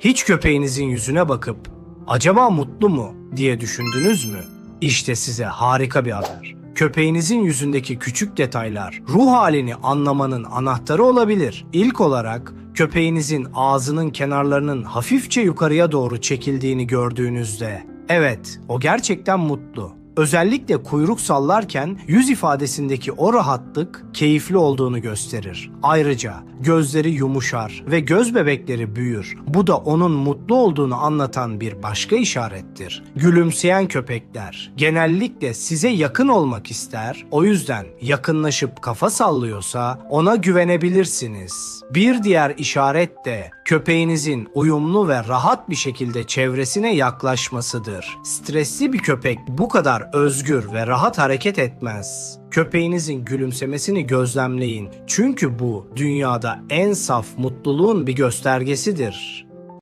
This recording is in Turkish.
Hiç köpeğinizin yüzüne bakıp acaba mutlu mu diye düşündünüz mü? İşte size harika bir haber. Köpeğinizin yüzündeki küçük detaylar ruh halini anlamanın anahtarı olabilir. İlk olarak köpeğinizin ağzının kenarlarının hafifçe yukarıya doğru çekildiğini gördüğünüzde evet o gerçekten mutlu. Özellikle kuyruk sallarken yüz ifadesindeki o rahatlık keyifli olduğunu gösterir. Ayrıca gözleri yumuşar ve göz bebekleri büyür. Bu da onun mutlu olduğunu anlatan bir başka işarettir. Gülümseyen köpekler genellikle size yakın olmak ister. O yüzden yakınlaşıp kafa sallıyorsa ona güvenebilirsiniz. Bir diğer işaret de köpeğinizin uyumlu ve rahat bir şekilde çevresine yaklaşmasıdır. Stresli bir köpek bu kadar özgür ve rahat hareket etmez. Köpeğinizin gülümsemesini gözlemleyin. Çünkü bu dünyada en saf mutluluğun bir göstergesidir.